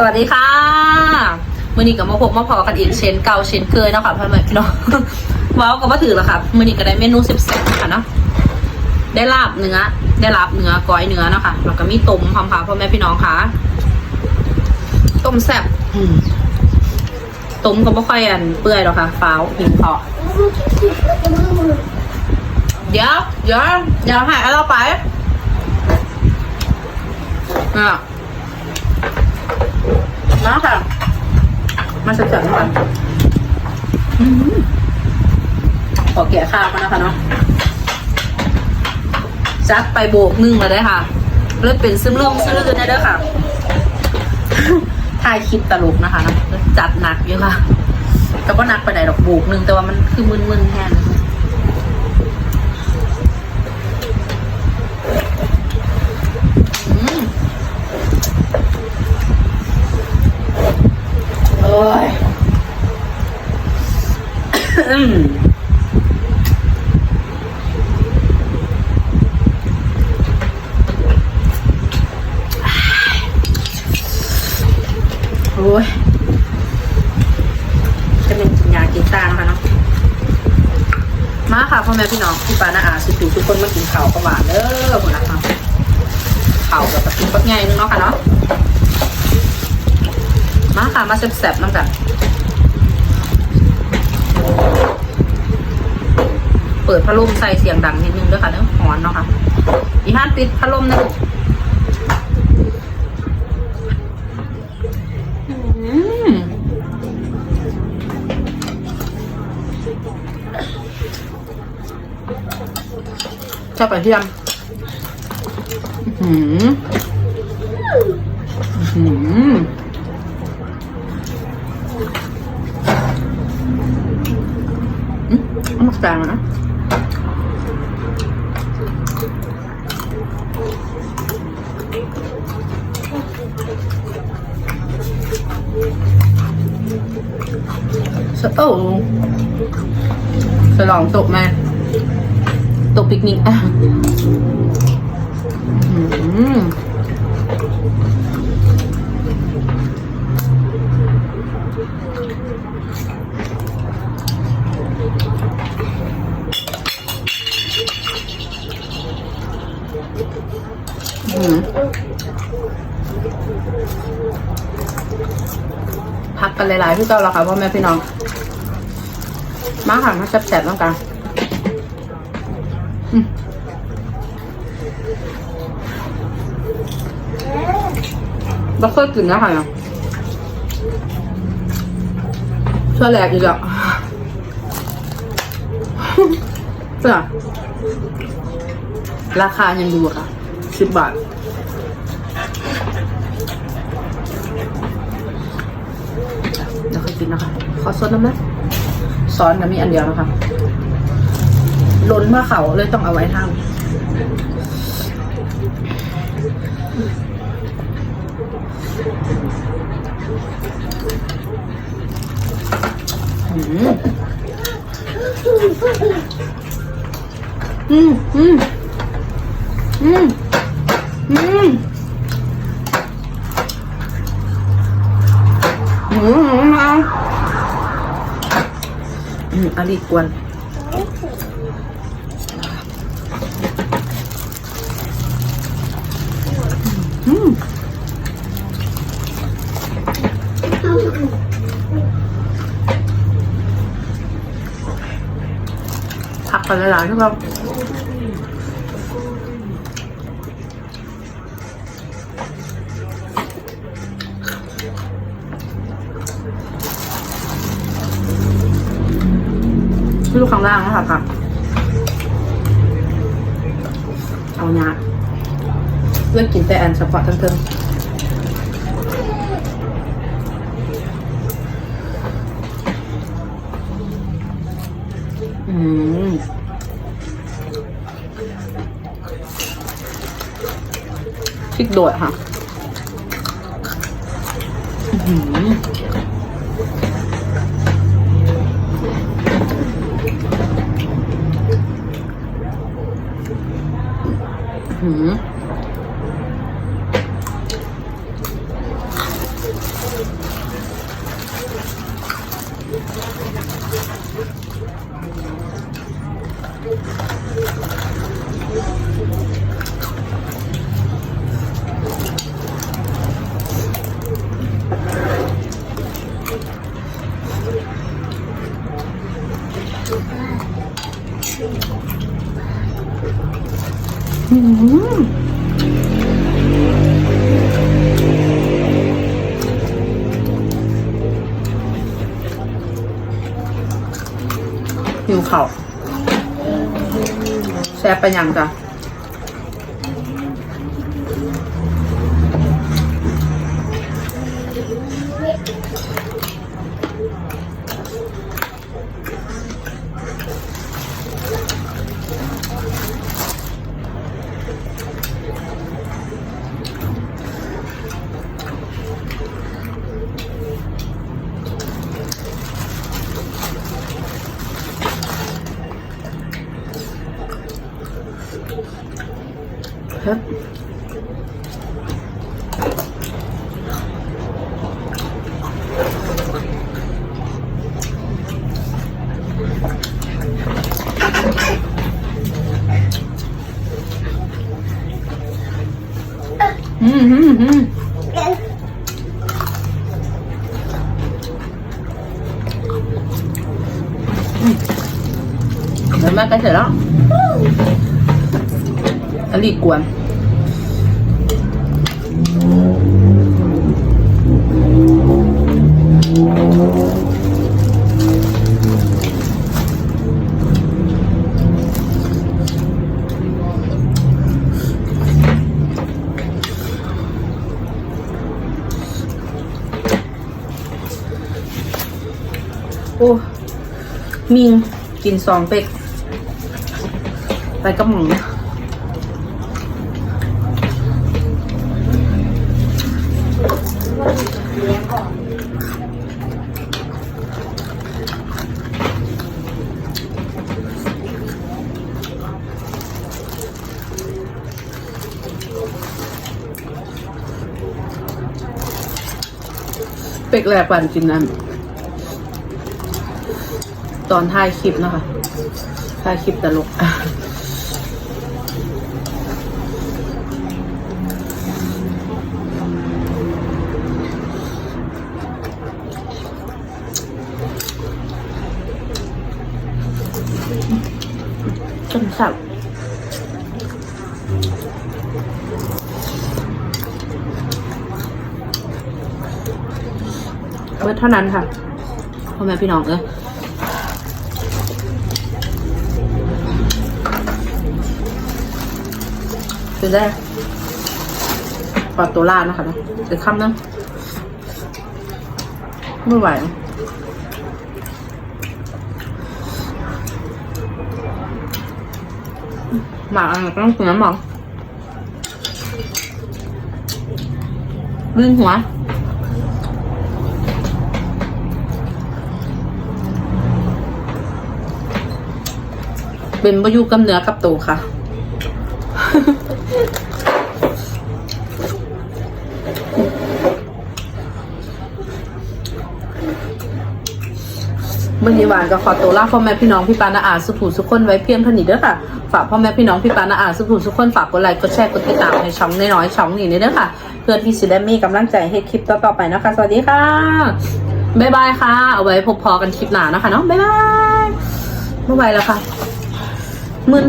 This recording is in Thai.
สวัสดีค่ะมือนี้กับมาพบมาพอกันอีกเช่นเก่าเช่นเคยเนาะค่ะพ่อแม่พี่น้องว้าวกับมาถือแล้วค่ะมือนี้ก็ได้เมนูสิบแซ่บค่ะเนาะได้ลาบเนื้อ ได้ลาบเนื้อก้อยเนื้อเนาะค่ะแล้วก็มีต้มพร้อมค่ะพ่อแม่พี่น้องค่ะต้มแซ่บอืมต้มก็ไม่ค่อยอันเปื่อยหรอกค่ะฟ้าวหิวพอเดี๋ยวเดี๋ยวเดี๋ยวหายเราไปอะ มาค่ะมาสักจัดก่อนขอแกะข้าวกันนะคะเนาะจัดไปโบกหนึ่งมาได้ค่ะ เลือดเป็นซึมลงซึมเลือดได้ด้อค่ะถ่ายคลิปตลกนะคะนะจัดหนักเยอะค่ะแต่ก็หนักไปไหนดอกโบกหนึ่งแต่ว่ามันคือมึนๆแทนอืม โอ้ ยอืมโอ้ยจะเป็นกินยากินตานะคะเนาะ มาค่ะพ่อแม่พี่น้องพี่ปานาอาสุดทุกคนมากินข้าวประหวานเด้อคนละค่ะข้าวแบบกินปักใหญ่นึงเนาะค่ะเนาะ มาค่ะ มาแซ่บๆน้ำกัน เปิดพัดลมใส่เสียงดังนิดนึงด้วยค่ะเนื้อหอนเนาะค่ะอีห้านปิดพัดลมนะชอบกระเทียมหืออื้อหือ อืมเอามางนะสโอ้สลองตกมา ตกปิกนิกอะ พักกันหลายๆพี่เจ้าแล้วค่ะพ่อแม่พี่น้อง มาค่ะมาแซ่บๆแล้วกันอืมเราเคยกินนะค่ะเชื่อแหลกอีกอะเจ้าราคายังดูค่ะ สิบบาท เดี๋ยวค่อยกินนะคะ ขอซดน้ำนะซอสนะมีอันเดียวนะคะ ล้นมาเขาเลยต้องเอาไว้ทางอืมอืมอืมอืมอืม อืมหืมาอืมอันนี้กวนอืมผักกันหลายๆใช่ไหม ลูกข้างล่างนะคะผักเอาเนี้ยเลือกกินแต่อันเฉพาะเทิงๆอืมพริกโดดค่ะ อื้อ หือ หิวเขาแซ่บไปยังจ้ะเฮ้ยอืมอืมอืมเดี๋ยวแม่ใกล้เสร็จแล้ว อันนี้กวนโอ้มิงกินสองเป็กไปกับหมองนะ เป็กแรกปันกินนั้นตอนถ่ายคลิปนะคะถ่ายคลิปตลกจนสับ เมื่เท่านั้นค่ะพ่อแม่พี่น้องเออคือได้ปอดตัวล่านะคะนะเดี๋ยวค่ำนะไม่ไหวหมาอะไรก็ต้องกินน้ำหมองลื่นหัว เป็นประยุกับเนื้อกับตูค่ะ มื่อนี้หวานก็ขอตัวลาพ่อแม่พี่น้องพี่ปานาอาสุภูสุขคนไว้เพียงเท่านี้เด้อค่ะ ฝากพ่อแม่พี่น้องพี่ปานาอาสุภูสุขคนฝากกดไลค์กดแชร์กดติดตามให้ช่องน้อยๆช่องนี้เด้อค่ะ เพื่อที่จะได้มีกำลังใจให้คลิปต่อๆไปนะคะ สวัสดีค่ะบ๊ายบายค่ะ เอาไว้พบพอกันคลิปหน้านะคะเนาะบ๊ายบายบ๊ายบายแล้วค่ะ มึน